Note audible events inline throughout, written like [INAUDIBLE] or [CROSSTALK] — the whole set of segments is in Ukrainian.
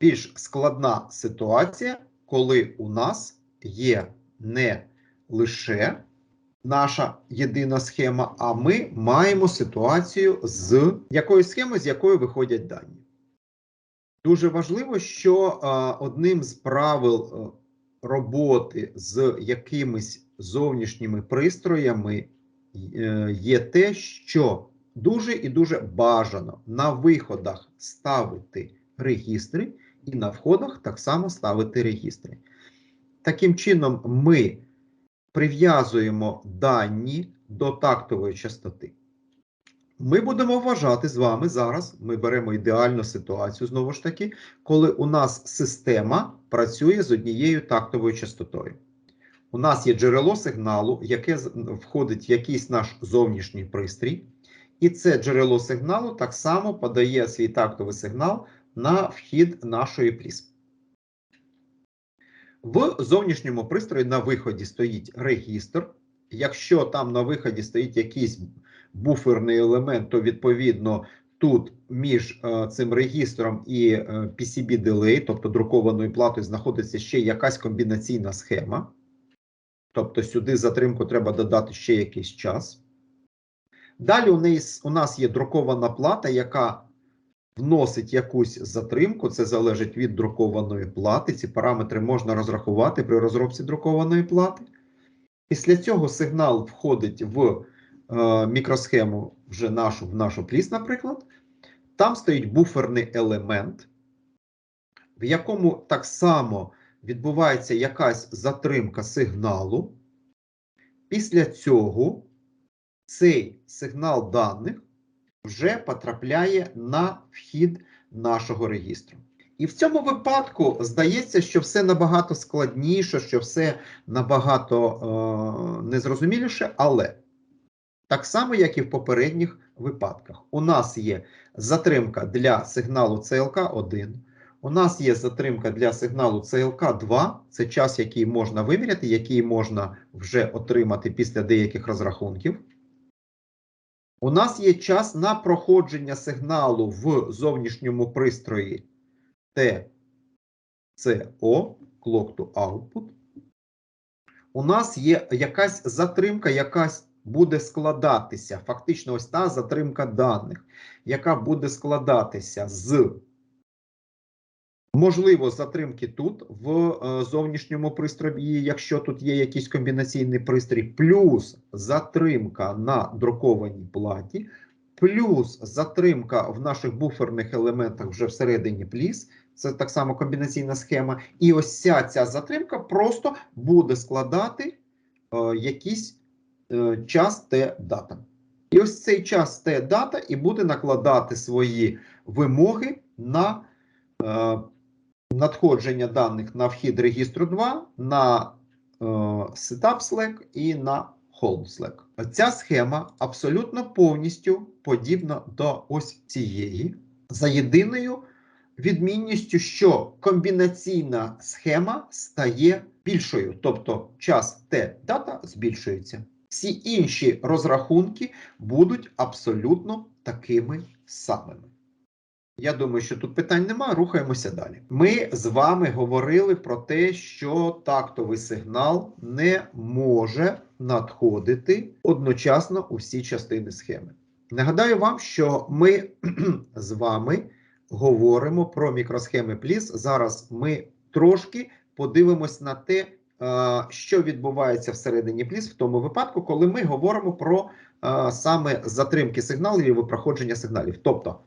більш складна ситуація, коли у нас є не лише наша єдина схема, а ми маємо ситуацію з якою схемою, з якої виходять дані. Дуже важливо, що а, одним з правил роботи з якимись зовнішніми пристроями е, є те, що дуже і дуже бажано на виходах ставити регістри, і на входах так само ставити регістри. Таким чином, ми прив'язуємо дані до тактової частоти. Ми будемо вважати з вами зараз. Ми беремо ідеальну ситуацію знову ж таки, коли у нас система працює з однією тактовою частотою. У нас є джерело сигналу, яке входить в якийсь наш зовнішній пристрій, і це джерело сигналу так само подає свій тактовий сигнал на вхід нашої плісми. В зовнішньому пристрої на виході стоїть регістр. Якщо там на виході стоїть якийсь буферний елемент, то відповідно тут між е, цим регістром і е, PCB delay, тобто друкованою платою, знаходиться ще якась комбінаційна схема. Тобто сюди затримку треба додати ще якийсь час. Далі у нас є друкована плата, яка вносить якусь затримку, це залежить від друкованої плати. Ці параметри можна розрахувати при розробці друкованої плати. Після цього сигнал входить в е, мікросхему вже нашу в нашу пліс, наприклад. Там стоїть буферний елемент, в якому так само відбувається якась затримка сигналу. Після цього цей сигнал даних вже потрапляє на вхід нашого регістру. І в цьому випадку здається, що все набагато складніше, що все набагато е, незрозуміліше, але так само, як і в попередніх випадках, у нас є затримка для сигналу CLK 1, у нас є затримка для сигналу CLK 2, це час, який можна виміряти, який можна вже отримати після деяких розрахунків. У нас є час на проходження сигналу в зовнішньому пристрої TCO, Clock to Output. У нас є якась затримка, якась буде складатися. Фактично, ось та затримка даних, яка буде складатися з Можливо, затримки тут в е, зовнішньому пристрої, якщо тут є якийсь комбінаційний пристрій, плюс затримка на друкованій платі, плюс затримка в наших буферних елементах вже всередині пліс. Це так само комбінаційна схема. І ось ця, ця затримка просто буде складати е, якийсь е, час Т-дата. І ось цей час Т-дата і буде накладати свої вимоги на. Е, надходження даних на вхід регістру 2, на е, Setup Slack і на Hold Slack. Ця схема абсолютно повністю подібна до ось цієї, за єдиною відмінністю, що комбінаційна схема стає більшою, тобто час Т-дата збільшується. Всі інші розрахунки будуть абсолютно такими самими. Я думаю, що тут питань немає. Рухаємося далі. Ми з вами говорили про те, що тактовий сигнал не може надходити одночасно у всі частини схеми. Нагадаю вам, що ми [CLEARS THROAT] з вами говоримо про мікросхеми пліс. Зараз ми трошки подивимось на те, що відбувається всередині пліс в тому випадку, коли ми говоримо про саме затримки сигналів і проходження сигналів. Тобто.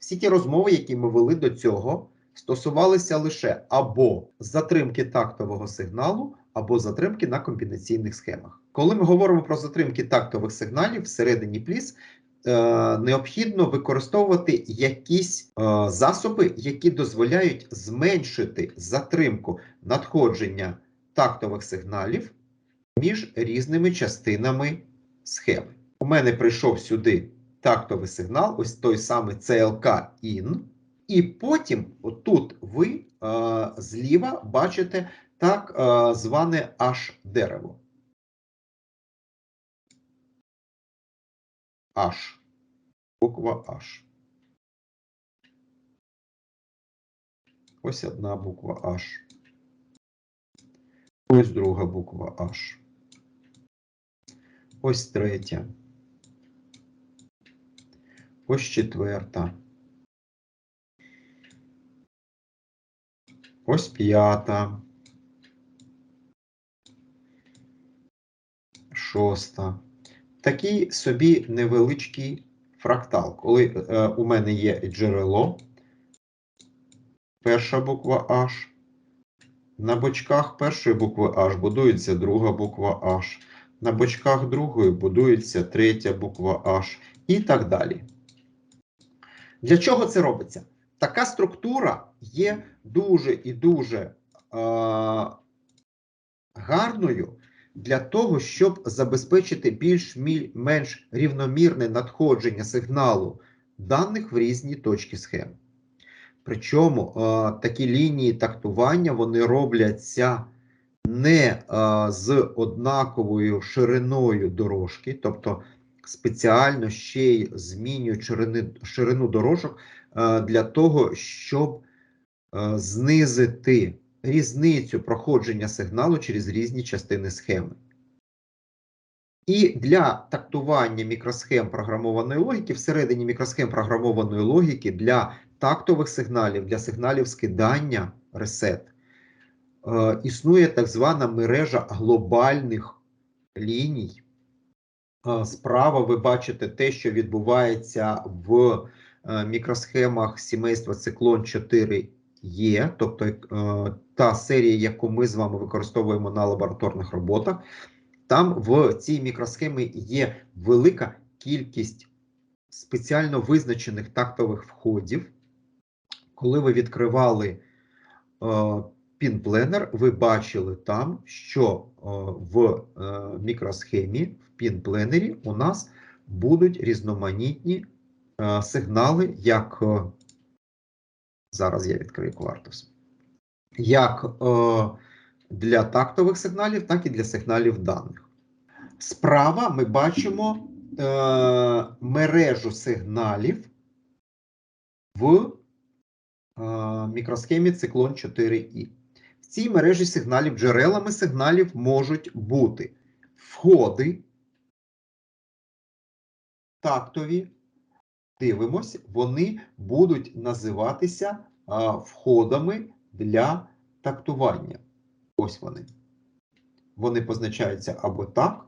Всі ті розмови, які ми вели до цього, стосувалися лише або затримки тактового сигналу, або затримки на комбінаційних схемах. Коли ми говоримо про затримки тактових сигналів всередині пліс, е, необхідно використовувати якісь е, засоби, які дозволяють зменшити затримку надходження тактових сигналів між різними частинами схеми. У мене прийшов сюди тактовий сигнал, ось той самий CLK IN. І потім, отут ви е, зліва бачите так е, зване H дерево. H. Буква H. Ось одна буква H. Ось друга буква H. Ось третя. Ось четверта. Ось п'ята. Шоста. Такий собі невеличкий фрактал. Коли е, у мене є джерело, перша буква H. На бочках першої букви H будується друга буква H. На бочках другої будується третя буква H і так далі. Для чого це робиться? Така структура є дуже і дуже е, гарною для того, щоб забезпечити більш-менш рівномірне надходження сигналу даних в різні точки схеми. Причому е, такі лінії тактування вони робляться не е, з однаковою шириною дорожки, тобто спеціально ще й змінюють ширини, ширину дорожок е, для того, щоб е, знизити різницю проходження сигналу через різні частини схеми. І для тактування мікросхем програмованої логіки, всередині мікросхем програмованої логіки для тактових сигналів, для сигналів скидання ресет, е, існує так звана мережа глобальних ліній. Е, справа ви бачите те, що відбувається в е, мікросхемах сімейства циклон 4 є, тобто е, та серія, яку ми з вами використовуємо на лабораторних роботах, там в цій мікросхемі є велика кількість спеціально визначених тактових входів. Коли ви відкривали пін-пленер, ви бачили там, що е, в е, мікросхемі, в пін-пленері у нас будуть різноманітні е, сигнали, як зараз я відкрию квартус, як для тактових сигналів, так і для сигналів даних. Справа ми бачимо мережу сигналів в мікросхемі циклон 4І. Цій мережі сигналів, джерелами сигналів можуть бути входи, тактові. Дивимось, вони будуть називатися а, входами для тактування. Ось вони. Вони позначаються або так,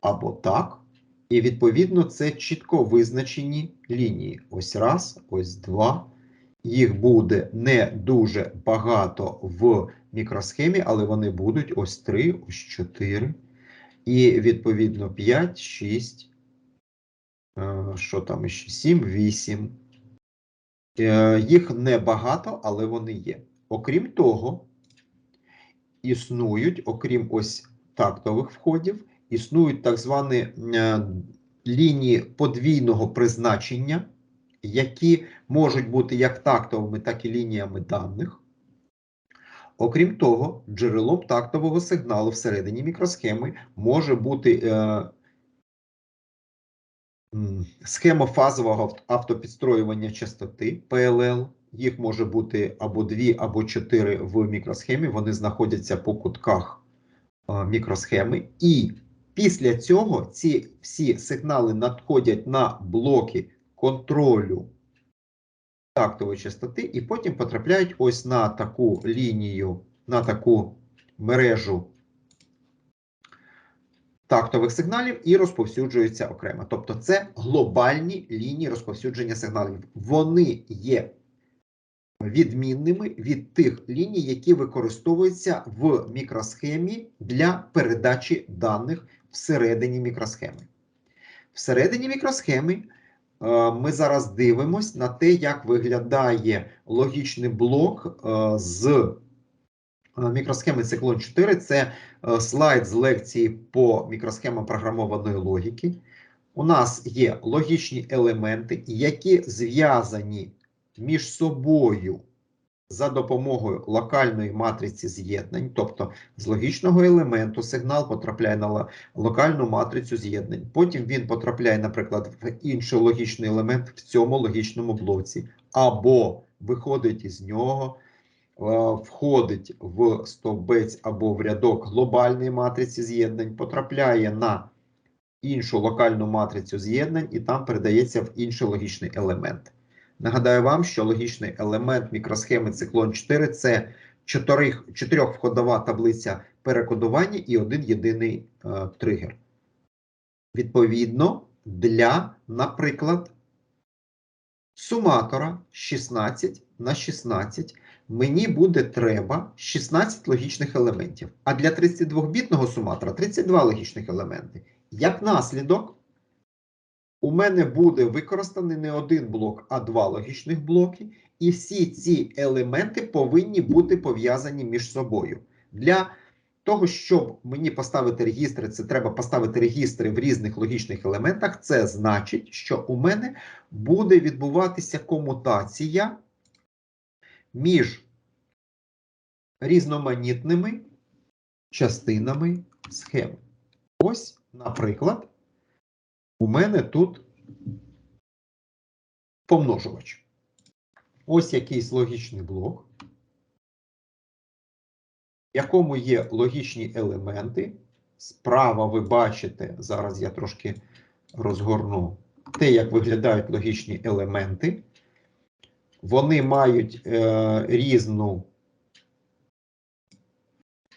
або так. І відповідно це чітко визначені лінії. Ось раз, ось два. Їх буде не дуже багато в мікросхемі, але вони будуть ось 3, ось 4. І відповідно 5, 6. е, Що там ще? 7, 8. Е, Їх небагато, але вони є. Окрім того, існують, окрім ось тактових входів, існують так звані е, лінії подвійного призначення, які можуть бути як тактовими, так і лініями даних. Окрім того, джерелом тактового сигналу всередині мікросхеми може бути е, схема фазового автопідстроювання частоти PLL. Їх може бути або дві, або чотири в мікросхемі. Вони знаходяться по кутках е, мікросхеми. І після цього ці всі сигнали надходять на блоки контролю тактової частоти, і потім потрапляють ось на таку лінію, на таку мережу тактових сигналів і розповсюджуються окремо. Тобто це глобальні лінії розповсюдження сигналів. Вони є відмінними від тих ліній, які використовуються в мікросхемі для передачі даних всередині мікросхеми. Всередині мікросхеми ми зараз дивимось на те, як виглядає логічний блок е, з е, мікросхеми циклон 4. Це слайд з лекції по мікросхемам програмованої логіки. У нас є логічні елементи, які зв'язані між собою за допомогою локальної матриці з'єднань, тобто з логічного елементу сигнал потрапляє на локальну матрицю з'єднань. Потім він потрапляє, наприклад, в інший логічний елемент в цьому логічному блоці, або виходить із нього, входить в стовбець або в рядок глобальної матриці з'єднань, потрапляє на іншу локальну матрицю з'єднань і там передається в інший логічний елемент. Нагадаю вам, що логічний елемент мікросхеми циклон 4 це чотирьохвходова таблиця перекодування і один єдиний е, тригер. Відповідно, для, наприклад, суматора 16 на 16 мені буде треба 16 логічних елементів. А для 32-бітного суматора 32 логічних елементи. Як наслідок, у мене буде використаний не один блок, а два логічних блоки. І всі ці елементи повинні бути пов'язані між собою. Для того, щоб мені поставити регістри, це треба поставити регістри в різних логічних елементах. Це значить, що у мене буде відбуватися комутація між різноманітними частинами схеми. Ось, наприклад, у мене тут помножувач. Ось якийсь логічний блок, в якому є логічні елементи. Справа ви бачите, зараз я трошки розгорну те, як виглядають логічні елементи. Вони мають е, різну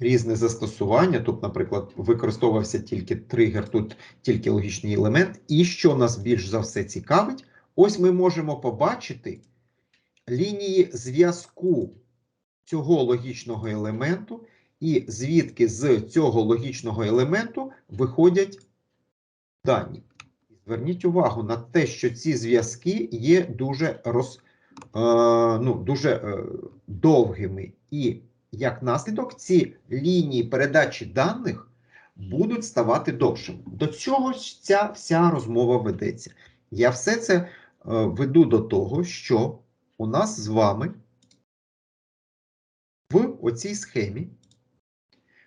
різне застосування. Тут, наприклад, використовувався тільки тригер, тут тільки логічний елемент. І що нас більш за все цікавить, ось ми можемо побачити лінії зв'язку цього логічного елементу, і звідки з цього логічного елементу виходять дані. Зверніть увагу на те, що ці зв'язки є дуже роз, е, ну, дуже е, довгими і як наслідок, ці лінії передачі даних будуть ставати довшими. До цього ж ця вся розмова ведеться. Я все це е, веду до того, що у нас з вами в оцій схемі,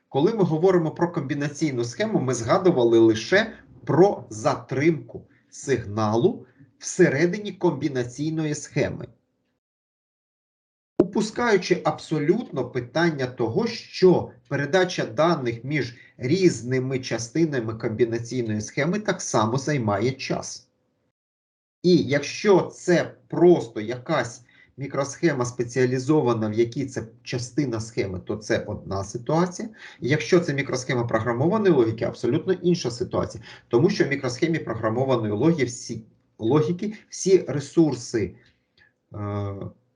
коли ми говоримо про комбінаційну схему, ми згадували лише про затримку сигналу всередині комбінаційної схеми упускаючи абсолютно питання того, що передача даних між різними частинами комбінаційної схеми так само займає час. І якщо це просто якась мікросхема спеціалізована, в якій це частина схеми, то це одна ситуація. І якщо це мікросхема програмованої логіки, абсолютно інша ситуація. Тому що в мікросхемі програмованої логіки всі логіки, всі ресурси. Е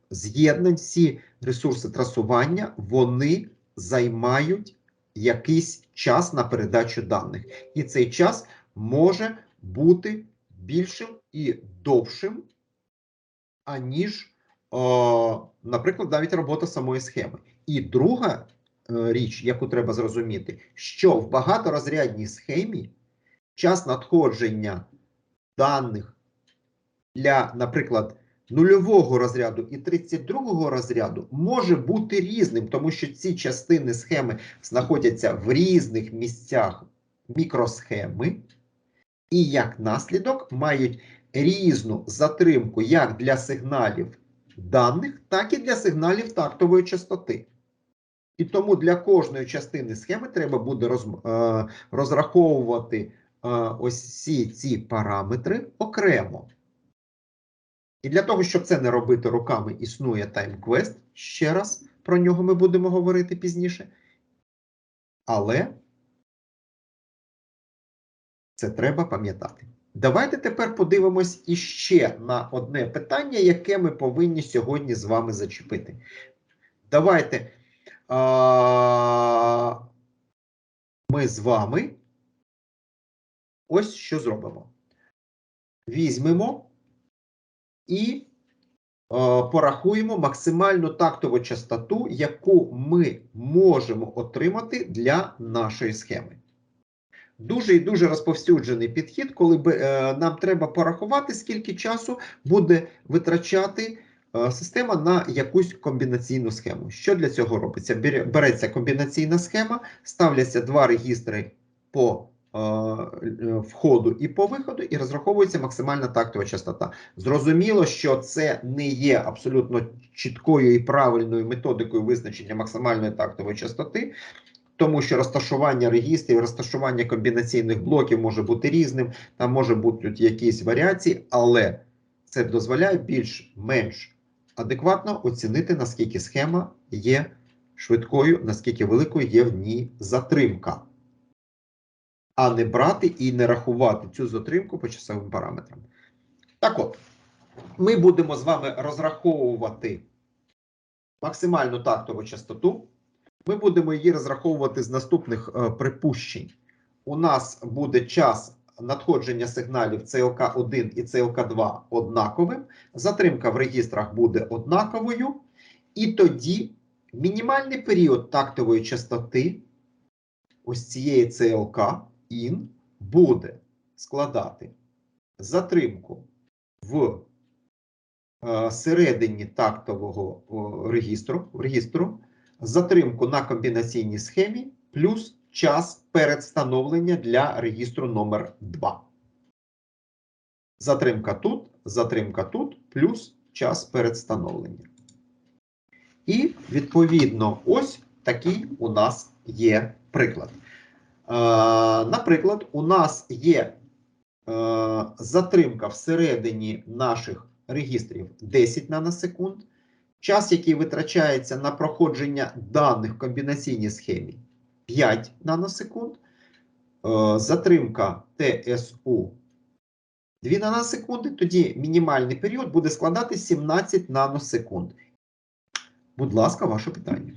з'єднань, всі ресурси трасування, вони займають якийсь час на передачу даних. І цей час може бути більшим і довшим, аніж, о, наприклад, навіть робота самої схеми. І друга е, річ, яку треба зрозуміти, що в багаторозрядній схемі час надходження даних для, наприклад, нульового розряду і 32 розряду може бути різним, тому що ці частини схеми знаходяться в різних місцях мікросхеми, і як наслідок мають різну затримку як для сигналів даних, так і для сигналів тактової частоти. І тому для кожної частини схеми треба буде роз, е, розраховувати е, ось всі ці параметри окремо. І для того, щоб це не робити руками, існує TimeQuest. Ще раз про нього ми будемо говорити пізніше. Але це треба пам'ятати. Давайте тепер подивимось іще на одне питання, яке ми повинні сьогодні з вами зачепити. Давайте а, ми з вами ось що зробимо. Візьмемо і е, порахуємо максимальну тактову частоту, яку ми можемо отримати для нашої схеми. Дуже і дуже розповсюджений підхід, коли е, нам треба порахувати, скільки часу буде витрачати е, система на якусь комбінаційну схему. Що для цього робиться? Береться комбінаційна схема, ставляться два регістри по входу і по виходу, і розраховується максимальна тактова частота. Зрозуміло, що це не є абсолютно чіткою і правильною методикою визначення максимальної тактової частоти, тому що розташування регістрів, розташування комбінаційних блоків може бути різним, там може бути якісь варіації, але це дозволяє більш-менш адекватно оцінити, наскільки схема є швидкою, наскільки великою є в ній затримка, а не брати і не рахувати цю затримку по часовим параметрам. Так от, ми будемо з вами розраховувати максимальну тактову частоту. Ми будемо її розраховувати з наступних е, припущень. У нас буде час надходження сигналів CLK1 і CLK2 однаковим. Затримка в регістрах буде однаковою. І тоді мінімальний період тактової частоти ось цієї CLK IN буде складати затримку в е, середині тактового регістру, регістру, затримку на комбінаційній схемі плюс час передстановлення для регістру номер 2. Затримка тут, затримка тут, плюс час передстановлення. І, відповідно, ось такий у нас є приклад. Е, наприклад, у нас є е, затримка всередині наших регістрів 10 наносекунд. Час, який витрачається на проходження даних в комбінаційній схемі 5 наносекунд. Е, затримка ТСУ 2 наносекунди, тоді мінімальний період буде складати 17 наносекунд. Будь ласка, ваше питання.